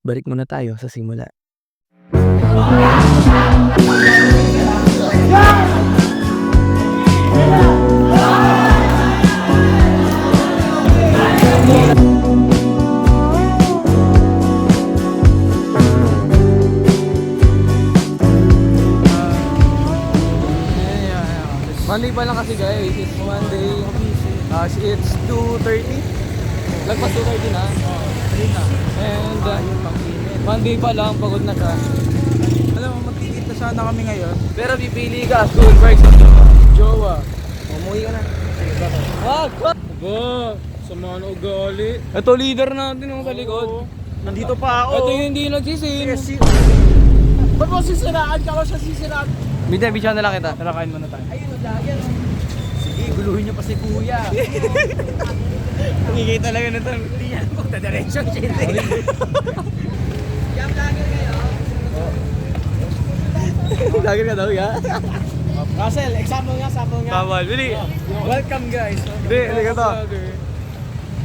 Balik muna tayo sa simula. Monday pa lang kasi guys. It's Monday. Uh, it's 2.30. Lagpas 2.30 na. And uh, Monday pa lang, pagod na siya. Alam mo, magkikita sana kami ngayon. Pero pipili ka, school works. Jowa. Umuwi ka na. Wag! Wag! Ba, sama na ugali. Ito leader natin yung sa likod. Nandito pa ako. Ito yung hindi nagsisin. si... Ba't mo sisiraan ka ko siya sisiraan? Bida, bidyan na lang kita. Tara, kain muna tayo. Sige, guluhin niyo pa si kuya. Ngigay talaga na ito. Hindi yan, magdadiretso siya. Lagir ka daw, ya? Russell, example nga, sample nga. Bawal, bili. Welcome guys. Hindi, hindi ka to.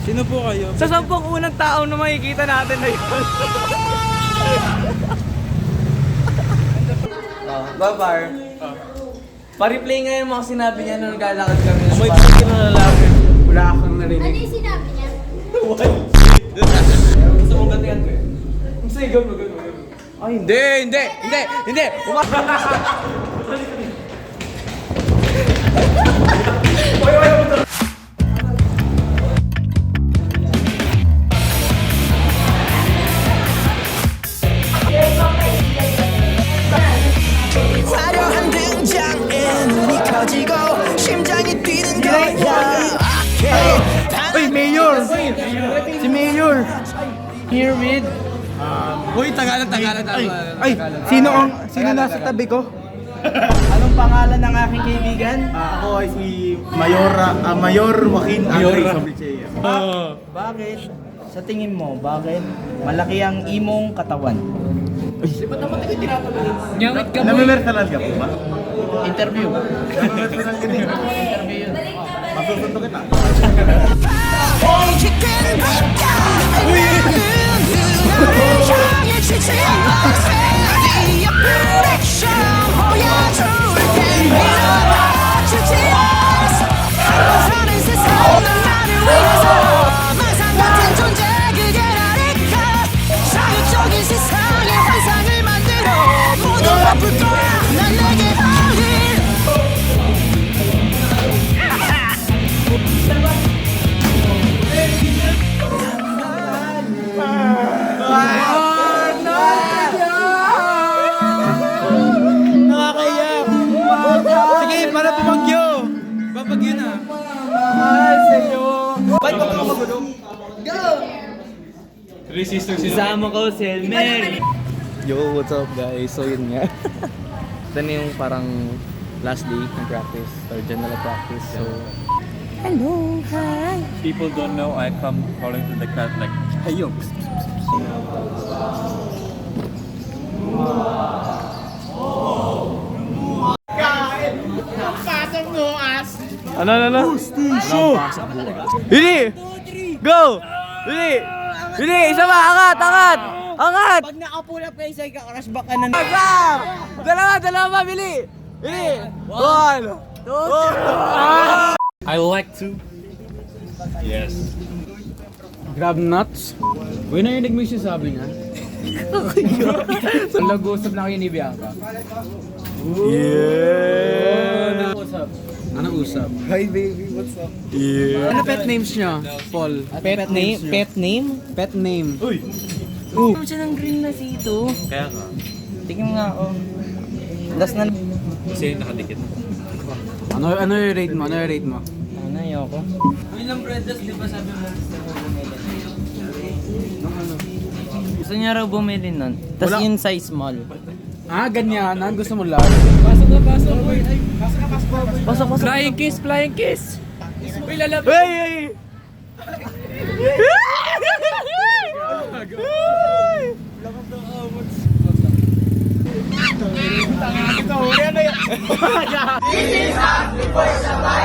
Sino po kayo? Sa sampung unang tao na makikita natin na yun. Babar. Ah. Oh. Pa-replay nga yung mga sinabi niya nung naglalakad kami. ng Amoy park. ko yung lalaki. Wala akong Ano yung sinabi niya? Gusto mong gantihan ko eh. Gusto yung gawin mo. Ay, hindi. Hindi, hindi, hindi, hindi. Uma- Oy, oy, Mayor! Si Mayor! Here with... Uy, Tagalog, Tagalog, Ay, Tagalog. ay, sino ang, sino nasa tabi ko? Anong pangalan ng aking kaibigan? Ah, ako ay si Mayor, ah, Mayor Joaquin Andre Sobrichea. Bakit? Sa tingin mo, bakit malaki ang imong katawan? Nyawit ka Namimersalan ka po ba? Interview. Namimersalan ka din. Masusunto kita. 우리 Ba't ka ka magulo? Isama ko si Elmer. Yo, what's up guys? So yun nga. Ito na yung parang last day ng practice or general practice. So, People don't know I come calling to the class like, Hayo! Ano, ano, ano? Show! Bili! Go! Bili! Bili! Isa pa! Angat! Angat! Angat! Pag nakapulap kayo sa kakarash back ka na Isa! Dalawa! Dalawa! Bili! Bili! One! Two! I like to. Yes. Grab nuts. Uy, narinig mo yung sinasabi niya? Nag-uusap na kayo ni Bianca. Yeah! Usap? Hi baby, what's up? Yeah! Ano pet names niya? Paul. Pet name? Pet name? Pet name. Uy! Ano siya ng green na sito? Kaya ka. Tingnan nga ako. Last na... Kasi nakadikit. Ano ano yung rate mo? Ano yung rate mo? Ano, ayoko. Gusto niya raw bumili nun. Tapos Wala. yun size small. Ah, ganyan na. Gusto mo lang. Pasok na, pasok, boy. Pasok na, pasok, boy. Pasok, pasok. Flying kiss, flying kiss. Uy, lalabi. Hey, hey. Eh. Oh This is how the boys survive.